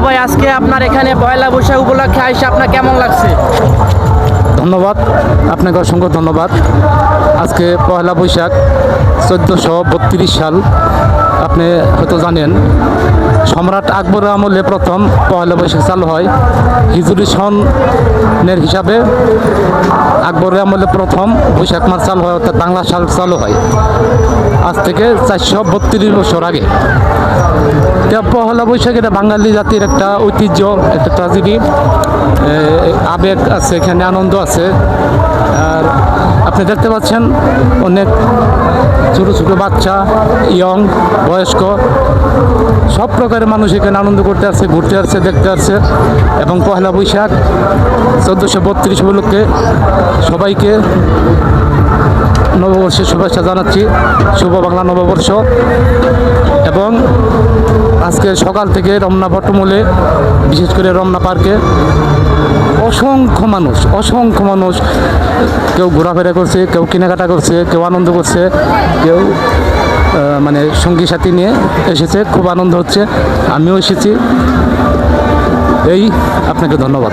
ভাই আজকে আপনার এখানে পয়লা বৈশাখ উপলক্ষে আইসা আপনার কেমন লাগছে? ধন্যবাদ। আপনাকে অসংখ্য ধন্যবাদ। আজকে পয়লা বৈশাখ, চোদ্দোশো বত্রিশ সাল। আপনি হয়তো জানেন, সম্রাট আকবরের আমলে প্রথম পয়লা বৈশাখ চালু হয়। হিজুরি সনের হিসাবে আকবরের আমলে প্রথম বৈশাখ মাস চালু হয়, অর্থাৎ বাংলা সাল চালু হয়। আজ থেকে চারশো বত্রিশ বছর আগে। পহেলা বৈশাখ এটা বাঙালি জাতির একটা ঐতিহ্য, একটা ট্রাজেডি আবেগ আছে, এখানে আনন্দ আছে। আর আপনি দেখতে পাচ্ছেন অনেক ছোটো ছোটো বাচ্চা ইয়ং বয়স্ক। সব প্রকারের মানুষ এখানে আনন্দ করতে আসছে, ঘুরতে আসছে, দেখতে আসছে। এবং পহেলা বৈশাখ চোদ্দোশো বত্রিশ উপলক্ষে সবাইকে নববর্ষের শুভেচ্ছা জানাচ্ছি। শুভ বাংলা নববর্ষ। এবং আজকে সকাল থেকে রমনা বটমূলে, বিশেষ করে রমনা পার্কে অসংখ্য মানুষ অসংখ্য মানুষ। কেউ ঘোরাফেরা করছে, কেউ কেনাকাটা করছে, কেউ আনন্দ করছে, কেউ মানে সঙ্গী সাথী নিয়ে এসেছে, খুব আনন্দ হচ্ছে, আমিও এসেছি। এই, আপনাকে ধন্যবাদ।